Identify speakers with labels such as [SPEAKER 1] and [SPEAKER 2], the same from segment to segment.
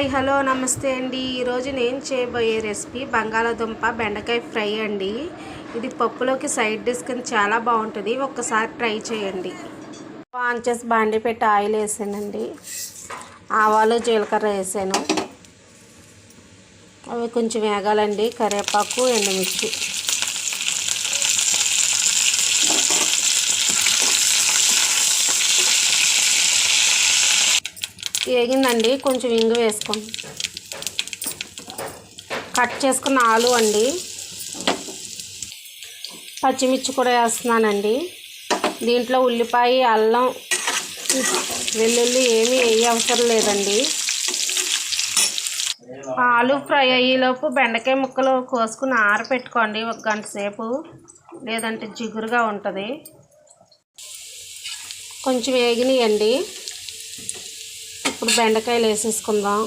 [SPEAKER 1] Hi hello నమస్తే అండి. ఈరోజు నేను చేయబోయే రెసిపీ బంగాళాదుంప బెండకాయ ఫ్రై అండి. ఇది పప్పులోకి సైడ్ డిష్ కింద చాలా బాగుంటుంది. ఒక్కసారి ట్రై చేయండి. ఆన్ చేసి బాండి పెట్టి ఆయిల్ వేసానండి. ఆవాలు జీలకర్ర వేసాను. అవి కొంచెం వేగాలండి. కరివేపాకు ఎండుమిర్చి. వేగిందండి. కొంచెం ఇంగు వేసుకోండి. కట్ చేసుకున్న ఆలు అండి. పచ్చిమిర్చి కూడా వేస్తున్నానండి. దీంట్లో ఉల్లిపాయ అల్లం వెల్లుల్లి ఏమీ వేయ అవసరం లేదండి. ఆలు ఫ్రై అయ్యేలోపు బెండకాయ ముక్కలు కోసుకుని ఆరపెట్టుకోండి. ఒక గంట సేపు లేదంటే జిగురుగా ఉంటుంది. కొంచెం వేగినాయండి. ఇప్పుడు బెండకాయలు వేసేసుకుందాం.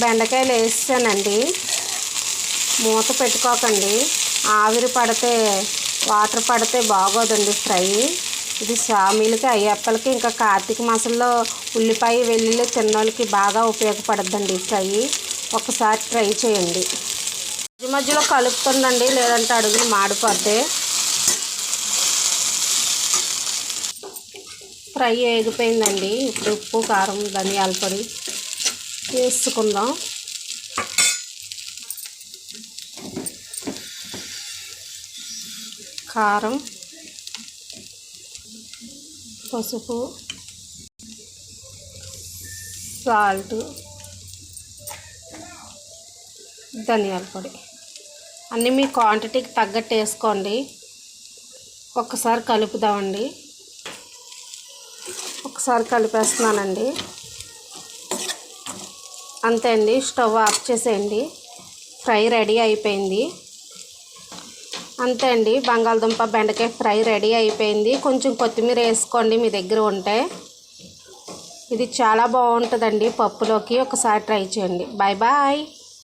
[SPEAKER 1] బెండకాయలు వేసానండి. మూత పెట్టుకోకండి. ఆవిరి పడితే వాటర్ పడితే బాగోదండి ఫ్రై. ఇది స్వామిలకి అయ్యప్పలకి ఇంకా కార్తీక మాసంలో ఉల్లిపాయ వెల్లుల్లి తిన్నోళ్ళకి బాగా ఉపయోగపడద్దండి ఫ్రై. ఒకసారి ట్రై చేయండి. మధ్య మధ్యలో కలుపుతుందండి లేదంటే అడుగులు మాడిపోతే ఫ్రై ఎగిపోయిందండి ఇప్పుడు ఉప్పు కారం ధనియాల పొడి వేసుకుందాం. కారం పసుపు సాల్ట్ ధనియాల పొడి. అన్నీ మీ క్వాంటిటీకి తగ్గట్టు వేసుకోండి. ఒక్కసారి కలుపుదామండి. ఒకసారి కలిపేస్తున్నానండి. అంతే అండి స్టవ్ ఆఫ్ చేసేయండి. ఫ్రై రెడీ అయిపోయింది. అంతే అండి బంగాళదుంప బెండకాయ ఫ్రై రెడీ అయిపోయింది. కొంచెం కొత్తిమీర వేసుకోండి మీ దగ్గర ఉంటే. ఇది చాలా బాగుంటుందండి పప్పులోకి. ఒకసారి ట్రై చేయండి. Bye bye.